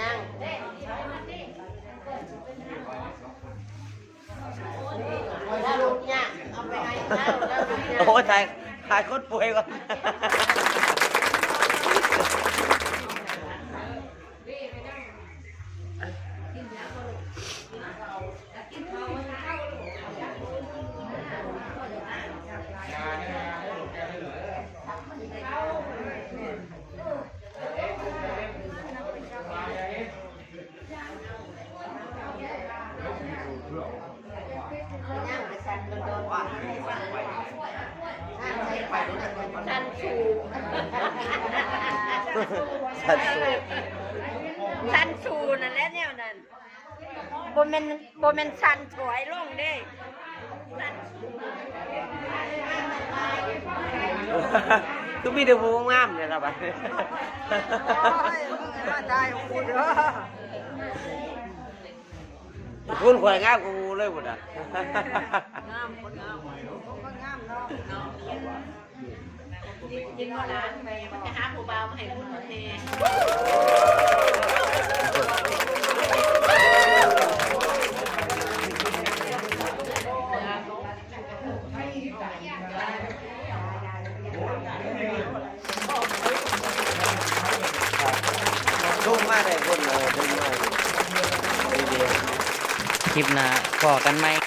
นั่งถ้าลูกเนี่ยเอาไปให้ข้าแล้วลูกเนี่ยโอ้ถ่ายถ่ายคนป่วยก่อน โดนๆว่าให้สั่นนั่งใช้ไฟสั่นชูสัตว์สูงสั่นชูนั่นแหละเนี่ยนั่นบนเป็นบนเป็นสั่นถอยลงเด้สั่นชูคือมีแต่ผู้งามเนี่ยครับได้คูเด้อคุณข่อยงามกูเลยหมดอะงาม คนงามคนงามเนาะยิงว่าร้านมันจะหาผู้บ่าวมาให้คุณมาเทชุ่มมาเลยคนเลยชุ่มมคลิปหน้าพอกันไหม